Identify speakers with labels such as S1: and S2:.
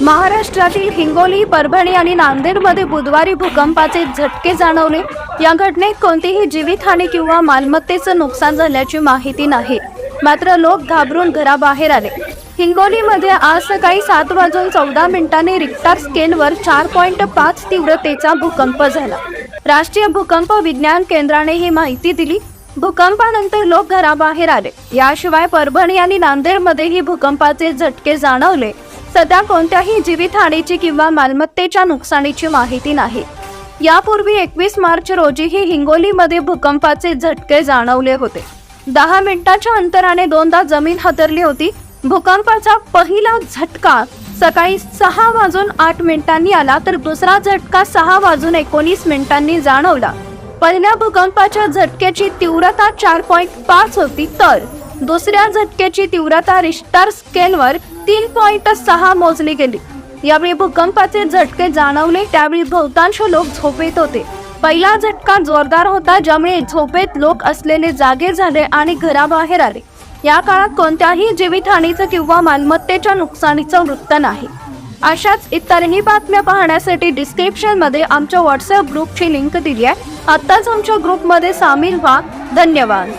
S1: महाराष्ट्रातील हिंगोली परभणी आणि नांदेडमध्ये बुधवारी भूकंपाचे झटके जाणवले. या घटनेत कोणतीही जीवितहानी किंवा मालमत्तेचं नुकसान झाल्याची माहिती नाही. मात्र लोक घाबरून घराबाहेर आले. हिंगोलीमध्ये आज सकाळी सात वाजून चौदा मिनिटांनी रिक्टर स्केलवर चार पॉईंट पाच तीव्रतेचा भूकंप झाला. राष्ट्रीय भूकंप विज्ञान केंद्राने ही माहिती दिली. भूकंपानंतर लोक घराबाहेर आले. याशिवाय परभणी आणि नांदेडमध्येही भूकंपाचे झटके जाणवले. सध्या कोणत्याही जीवितहानीची किंवा मालमत्तेच्या नुकसानीची माहिती नाही. यापूर्वी एकवीस मार्च रोजीही हिंगोलीमध्ये भूकंपाचे झटके जाणवले होते. दहा मिनिटाच्या अंतराने दोनदा जमीन हातरली होती. भूकंपाचा पहिला झटका सकाळी सहा वाजून आठ मिनिटांनी आला तर दुसरा झटका सहा वाजून एकोणीस मिनिटांनी जाणवला. पहिल्या भूकंपाच्या झटक्याची तीव्रता चार पॉईंट पाच होती तर दुसऱ्या झटक्याची तीव्रता रिश्टर स्केलवर तीन पॉइंट सहा मोजली गेली. यावेळी भूकंपाचे झटके जाणवले त्यावेळी बहुतांश लोक झोपेत होते. पहिला झटका जोरदार होता ज्यामुळे झोपेत लोक असलेले जागे झाले आणि घराबाहेर आले. या काळात कोणत्याही जीवितहानीचं किंवा मालमत्तेच्या नुकसानीचं वृत्त नाही. अशाच इतरही बातम्या पाहण्यासाठी डिस्क्रिप्शनमध्ये आमच्या व्हॉट्सअप ग्रुपची लिंक दिली आहे. आत्ताच आमच्या ग्रुपमध्ये सामील व्हा. धन्यवाद.